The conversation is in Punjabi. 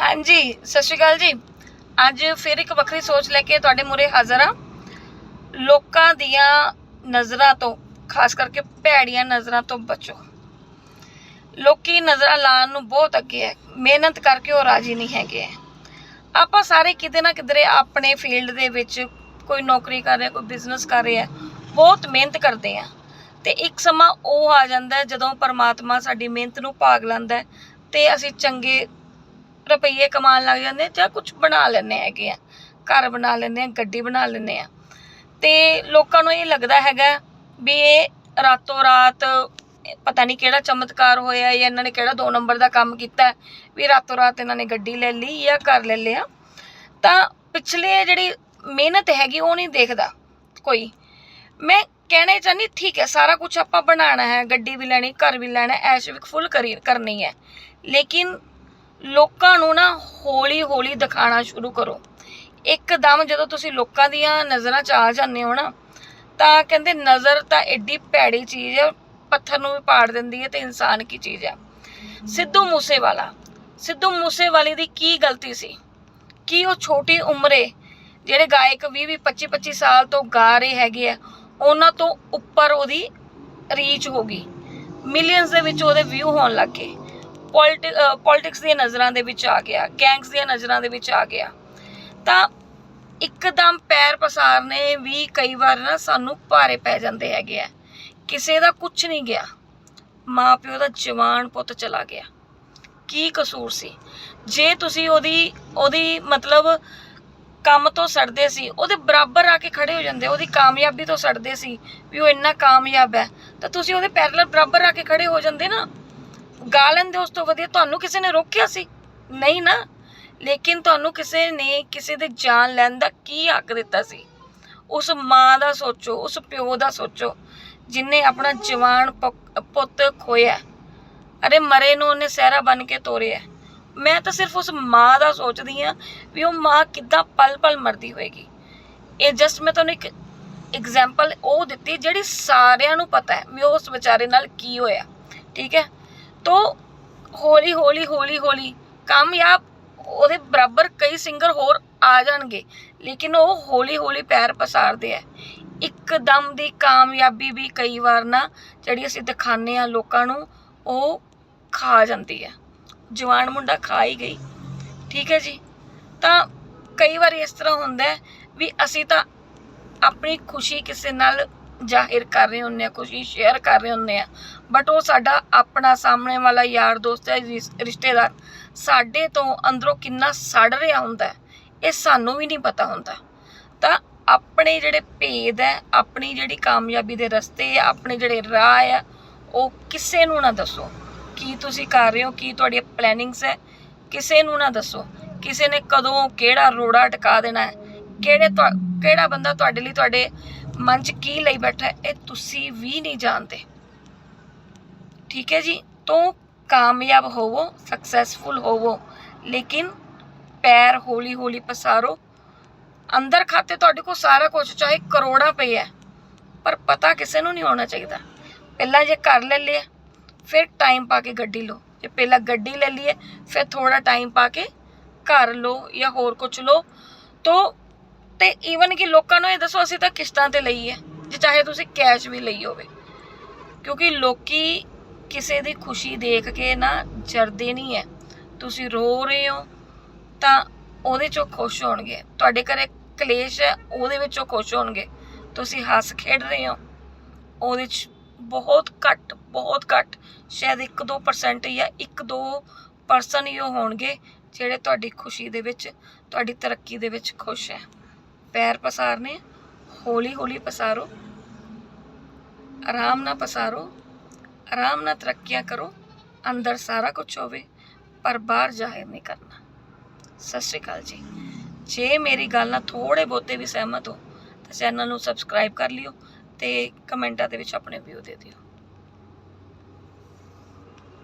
ਹਾਂਜੀ, ਸਤਿ ਸ਼੍ਰੀ ਅਕਾਲ ਜੀ। ਅੱਜ ਫਿਰ ਇੱਕ ਵੱਖਰੀ ਸੋਚ ਲੈ ਕੇ ਤੁਹਾਡੇ ਮੂਰੇ ਹਾਜ਼ਰ ਹਾਂ। ਲੋਕਾਂ ਦੀਆਂ ਨਜ਼ਰਾਂ ਤੋਂ, ਖਾਸ ਕਰਕੇ ਭੈੜੀਆਂ ਨਜ਼ਰਾਂ ਤੋਂ ਬਚੋ। ਲੋਕੀ ਨਜ਼ਰਾਂ ਲਾਉਣ ਨੂੰ ਬਹੁਤ ਅੱਗੇ ਹੈ। ਮਿਹਨਤ ਕਰਕੇ ਉਹ ਰਾਜੀ ਨਹੀਂ ਹੈਗੇ। ਆਪਾਂ ਸਾਰੇ ਕਿਤੇ ਨਾ ਕਿਧਰੇ ਆਪਣੇ ਫੀਲਡ ਦੇ ਵਿੱਚ ਕੋਈ ਨੌਕਰੀ ਕਰ ਰਿਹਾ, ਕੋਈ ਬਿਜ਼ਨਸ ਕਰ ਰਿਹਾ, ਬਹੁਤ ਮਿਹਨਤ ਕਰਦੇ ਆ ਤੇ ਇੱਕ ਸਮਾਂ ਉਹ ਆ ਜਾਂਦਾ ਜਦੋਂ ਪਰਮਾਤਮਾ ਸਾਡੀ ਮਿਹਨਤ ਨੂੰ ਭਾਗ ਲੈਂਦਾ ਹੈ ਤੇ ਅਸੀਂ ਚੰਗੇ ਰੁਪਈਏ ਕਮਾਉਣ ਲੱਗ ਜਾਂਦੇ ਜਾਂ ਕੁਝ ਬਣਾ ਲੈਂਦੇ ਹੈਗੇ ਆ, ਘਰ ਬਣਾ ਲੈਂਦੇ ਆ, ਗੱਡੀ ਬਣਾ ਲੈਂਦੇ ਆ। ਤੇ ਲੋਕਾਂ ਨੂੰ ਇਹ ਲੱਗਦਾ ਹੈਗਾ ਵੀ ਇਹ ਰਾਤੋਂ ਰਾਤ ਪਤਾ ਨਹੀਂ ਕਿਹੜਾ ਚਮਤਕਾਰ ਹੋਇਆ ਜਾਂ ਇਹਨਾਂ ਨੇ ਕਿਹੜਾ ਦੋ ਨੰਬਰ ਦਾ ਕੰਮ ਕੀਤਾ, ਵੀ ਰਾਤੋਂ ਰਾਤ ਇਹਨਾਂ ਨੇ ਗੱਡੀ ਲੈ ਲਈ ਜਾਂ ਘਰ ਲੈ ਲਿਆ। ਤਾਂ ਪਿਛਲੇ ਜਿਹੜੀ ਮਿਹਨਤ ਹੈਗੀ ਉਹ ਨਹੀਂ ਦੇਖਦਾ ਕੋਈ। ਮੈਂ ਕਹਿਣਾ ਚਾਹੁੰਦੀ, ਠੀਕ ਹੈ, ਸਾਰਾ ਕੁਝ ਆਪਾਂ ਬਣਾਉਣਾ ਹੈ, ਗੱਡੀ ਵੀ ਲੈਣੀ, ਘਰ ਵੀ ਲੈਣਾ, ਐਸ਼ ਵੀ ਫੁੱਲ ਕਰੀ ਕਰਨੀ ਹੈ। ਲੇਕਿਨ ਲੋਕਾਂ ਨੂੰ ਨਾ ਹੌਲੀ ਹੌਲੀ ਦਿਖਾਣਾ ਸ਼ੁਰੂ ਕਰੋ। ਇੱਕਦਮ ਜਦੋਂ ਤੁਸੀਂ ਲੋਕਾਂ ਦੀਆਂ ਨਜ਼ਰਾਂ 'ਚ ਆ ਜਾਂਦੇ ਹੋ ਨਾ, ਤਾਂ ਕਹਿੰਦੇ ਨਜ਼ਰ ਤਾਂ ਐਡੀ ਭੈੜੀ ਚੀਜ਼ ਹੈ ਪੱਥਰ ਨੂੰ ਵੀ ਪਾੜ ਦਿੰਦੀ ਹੈ ਤੇ ਇਨਸਾਨ ਕੀ ਚੀਜ਼ ਹੈ ਸਿੱਧੂ ਮੂਸੇਵਾਲਾ, ਸਿੱਧੂ ਮੂਸੇਵਾਲੇ ਦੀ ਕੀ ਗਲਤੀ ਸੀ? ਕੀ ਉਹ ਛੋਟੀ ਉਮਰੇ ਜਿਹੜੇ ਗਾਇਕ 20 20 25 25 ਸਾਲ ਤੋਂ ਗਾ ਰਹੇ ਹੈਗੇ ਆ, ਉਹਨਾਂ ਤੋਂ ਉੱਪਰ ਉਹਦੀ ਰੀਚ ਹੋ ਗਈ। ਮਿਲੀਅਨਸ ਦੇ ਵਿੱਚ ਉਹਦੇ ਵਿਊ ਹੋਣ ਲੱਗ ਗਏ। ਪੋਲਿਟਿਕਸ ਦੀਆਂ ਨਜ਼ਰਾਂ ਦੇ ਵਿੱਚ ਆ ਗਿਆ ਗੈਂਗਸ ਦੀਆਂ ਨਜ਼ਰਾਂ ਦੇ ਵਿੱਚ ਆ ਗਿਆ। ਤਾਂ ਇੱਕਦਮ ਪੈਰ ਪਸਾਰਨੇ ਵੀ ਕਈ ਵਾਰ ਨਾ ਸਾਨੂੰ ਭਾਰੇ ਪੈ ਜਾਂਦੇ ਹੈਗੇ ਆ। ਕਿਸੇ ਦਾ ਕੁਝ ਨਹੀਂ ਗਿਆ। ਮਾਪਿਓ ਦਾ ਜਵਾਨ ਪੁੱਤ ਚਲਾ ਗਿਆ। ਕੀ ਕਸੂਰ ਸੀ? ਜੇ ਤੁਸੀਂ ਉਹਦੀ ਉਹਦੀ ਮਤਲਬ ਕੰਮ ਤੋਂ ਸੜਦੇ ਸੀ, ਉਹਦੇ ਬਰਾਬਰ ਆ ਕੇ ਖੜੇ ਹੋ ਜਾਂਦੇ, ਉਹਦੀ ਕਾਮਯਾਬੀ ਤੋਂ ਸੜਦੇ ਸੀ ਵੀ ਉਹ ਇੰਨਾ ਕਾਮਯਾਬ ਹੈ, ਤਾਂ ਤੁਸੀਂ ਉਹਦੇ ਪੈਰਲਲ ਬਰਾਬਰ ਆ ਕੇ ਖੜੇ ਹੋ ਜਾਂਦੇ ਨਾ। ਗਾ ਲੈਂਦੇ ਉਸ ਤੋਂ ਵਧੀਆ। ਤੁਹਾਨੂੰ ਕਿਸੇ ਨੇ ਰੋਕਿਆ ਸੀ? ਨਹੀਂ ਨਾ। ਲੇਕਿਨ ਤੁਹਾਨੂੰ ਕਿਸੇ ਨੇ ਕਿਸੇ ਦੇ ਜਾਨ ਲੈਣ ਦਾ ਕੀ ਹੱਕ ਦਿੱਤਾ ਸੀ? ਉਸ ਮਾਂ ਦਾ ਸੋਚੋ, ਉਸ ਪਿਓ ਦਾ ਸੋਚੋ, ਜਿਨੇ ਆਪਣਾ ਜਵਾਨ ਪੁੱਤ ਖੋਇਆ ਅਰੇ ਮਰੇ ਨੂੰ ਉਹਨੇ ਸਹਿਰਾ ਬਣ ਕੇ ਤੋਰਿਆ ਮੈਂ ਤਾਂ ਸਿਰਫ ਉਸ ਮਾਂ ਦਾ ਸੋਚਦੀ ਆ ਵੀ ਉਹ ਮਾਂ ਕਿੱਦਾਂ ਪਲ ਪਲ ਮਰਦੀ ਹੋਏਗੀ। ਇਹ ਜਸਟ ਮੈਂ ਤੁਹਾਨੂੰ ਇੱਕ ਐਗਜ਼ਾਮਪਲ ਉਹ ਦਿੱਤੀ ਜਿਹੜੀ ਸਾਰਿਆਂ ਨੂੰ ਪਤਾ ਹੈ ਵੀ ਉਸ ਵਿਚਾਰੇ ਨਾਲ ਕੀ ਹੋਇਆ। ਠੀਕ ਹੈ? ਤੋ ਹੌਲੀ ਹੌਲੀ ਹੌਲੀ ਹੌਲੀ ਕਾਮਯਾਬ ਉਹਦੇ ਬਰਾਬਰ ਕਈ ਸਿੰਗਰ ਹੋਰ ਆ ਜਾਣਗੇ, ਲੇਕਿਨ ਉਹ ਹੌਲੀ ਹੌਲੀ ਪੈਰ ਪਸਾਰਦੇ ਆ। ਇੱਕਦਮ ਦੀ ਕਾਮਯਾਬੀ ਵੀ ਕਈ ਵਾਰ ਨਾ ਜਿਹੜੀ ਅਸੀਂ ਦਿਖਾਉਂਦੇ ਆ ਲੋਕਾਂ ਨੂੰ, ਉਹ ਖਾ ਜਾਂਦੀ ਹੈ ਜਵਾਨ ਮੁੰਡਾ ਖਾ ਹੀ ਗਈ। ਠੀਕ ਹੈ ਜੀ? ਤਾਂ ਕਈ ਵਾਰ ਇਸ ਤਰ੍ਹਾਂ ਹੁੰਦਾ ਵੀ ਅਸੀਂ ਤਾਂ ਆਪਣੀ ਖੁਸ਼ੀ ਕਿਸੇ ਨਾਲ ਜ਼ਾਹਿਰ ਕਰ ਰਹੇ ਹੁੰਨੇ ਆ ਖੁਸ਼ੀ ਸ਼ੇਅਰ ਕਰ ਰਹੇ ਹੁੰਨੇ ਆ। ਬਟ ਉਹ ਸਾਡਾ ਆਪਣਾ ਸਾਹਮਣੇ ਵਾਲਾ ਯਾਰ ਦੋਸਤ ਹੈ, ਰਿਸ- ਰਿਸ਼ਤੇਦਾਰ। ਸਾਡੇ ਤੋਂ ਅੰਦਰੋਂ ਕਿੰਨਾ ਸੜ ਰਿਹਾ ਹੁੰਦਾ ਇਹ ਸਾਨੂੰ ਵੀ ਨਹੀਂ ਪਤਾ ਹੁੰਦਾ। ਤਾਂ ਆਪਣੇ ਜਿਹੜੇ ਭੇਦ ਹੈ, ਆਪਣੀ ਜਿਹੜੀ ਕਾਮਯਾਬੀ ਦੇ ਰਸਤੇ ਆ ਆਪਣੇ ਜਿਹੜੇ ਰਾਹ ਆ ਉਹ ਕਿਸੇ ਨੂੰ ਨਾ ਦੱਸੋ। ਕੀ ਤੁਸੀਂ ਕਰ ਰਹੇ ਹੋ, ਕੀ ਤੁਹਾਡੀਆਂ ਪਲੈਨਿੰਗਸ ਹੈ, ਕਿਸੇ ਨੂੰ ਨਾ ਦੱਸੋ। ਕਿਸੇ ਨੇ ਕਦੋਂ ਕਿਹੜਾ ਰੋੜਾ ਟਿਕਾ ਦੇਣਾ ਹੈ, ਕਿਹੜੇ ਤੁਹਾ- ਕਿਹੜਾ ਬੰਦਾ ਤੁਹਾਡੇ ਲਈ ਤੁਹਾਡੇ ਮਨ 'ਚ ਕੀ ਲਈ ਬੈਠਾ ਇਹ ਤੁਸੀਂ ਵੀ ਨਹੀਂ ਜਾਣਦੇ। ਠੀਕ ਹੈ ਜੀ, ਤੋਂ ਕਾਮਯਾਬ ਹੋਵੋ ਸਕਸੈਸਫੁਲ ਹੋਵੋ, ਲੇਕਿਨ ਪੈਰ ਹੌਲੀ ਹੌਲੀ ਪਸਾਰੋ। ਅੰਦਰ ਖਾਤੇ ਤੁਹਾਡੇ ਕੋਲ ਸਾਰਾ ਕੁਝ ਚਾਹੇ ਕਰੋੜਾਂ ਪਏ ਹੈ, ਪਰ ਪਤਾ ਕਿਸੇ ਨੂੰ ਨਹੀਂ ਹੋਣਾ ਚਾਹੀਦਾ। ਪਹਿਲਾਂ ਜੇ ਘਰ ਲੈ ਲਿਆ, ਫਿਰ ਟਾਈਮ ਪਾ ਕੇ ਗੱਡੀ ਲਓ। ਜੇ ਪਹਿਲਾਂ ਗੱਡੀ ਲੈ ਲਈਏ, ਫਿਰ ਥੋੜਾ ਟਾਈਮ ਪਾ ਕੇ ਘਰ ਲਓ ਜਾਂ ਹੋਰ ਕੁਝ ਲਓ। ਤੋ ਤੇ ਈਵਨ ਕਿ ਲੋਕਾਂ ਨੂੰ ਇਹ ਦੱਸੋ, ਅਸੀਂ ਤਾਂ ਕਿਸ਼ਤਾਂ ਤੇ ਲਈ ਹੈ, ਜੇ ਚਾਹੇ ਤੁਸੀਂ ਕੈਸ਼ ਵੀ ਲਈ ਹੋਵੇ। ਕਿਉਂਕਿ ਲੋਕੀ ਕਿਸੇ ਦੀ ਖੁਸ਼ੀ ਦੇਖ ਕੇ ਨਾ ਜਰਦੇ ਨਹੀਂ ਹੈ। ਤੁਸੀਂ ਰੋ ਰਹੇ ਹੋ, ਤਾਂ ਉਹਦੇ ਚੋਂ ਖੁਸ਼ ਹੋਣਗੇ। ਤੁਹਾਡੇ ਘਰੇ ਕਲੇਸ਼ ਹੈ, ਉਹਦੇ ਵਿੱਚੋਂ ਖੁਸ਼ ਹੋਣਗੇ। ਤੁਸੀਂ ਹੱਸ ਖੇਡ ਰਹੇ ਹੋ, ਉਹਦੇ ਚ ਬਹੁਤ ਘੱਟ ਬਹੁਤ ਘੱਟ, ਸ਼ਾਇਦ 1-2% ਜਾਂ 1-2% ਹੀ ਉਹ ਹੋਣਗੇ, ਜਿਹੜੇ ਤੁਹਾਡੀ ਖੁਸ਼ੀ ਦੇ ਵਿੱਚ, ਤੁਹਾਡੀ ਤਰੱਕੀ ਦੇ ਵਿੱਚ ਖੁਸ਼ ਹੈ। ਪੈਰ ਪਸਾਰਨੇ ਹੌਲੀ ਹੌਲੀ ਪਸਾਰੋ, ਆਰਾਮ ਨਾਲ ਪਸਾਰੋ, ਆਰਾਮ ਨਾਲ ਤਰੱਕੀਆਂ ਕਰੋ, ਅੰਦਰ ਸਾਰਾ ਕੁਝ ਹੋਵੇ, ਪਰ ਬਾਹਰ ਜ਼ਾਹਿਰ ਨਹੀਂ ਕਰਨਾ। ਸਤਿ ਸ਼੍ਰੀ ਅਕਾਲ ਜੀ। ਜੇ ਮੇਰੀ ਗੱਲ ਨਾਲ ਥੋੜੇ ਬਹੁਤੇ ਵੀ ਸਹਿਮਤ ਹੋ, ਤਾਂ ਚੈਨਲ ਨੂੰ ਸਬਸਕ੍ਰਾਈਬ ਕਰ ਲਿਓ ਤੇ ਕਮੈਂਟਾਂ ਦੇ ਵਿੱਚ ਆਪਣੇ ਵਿਊ ਦੇ ਦਿਓ।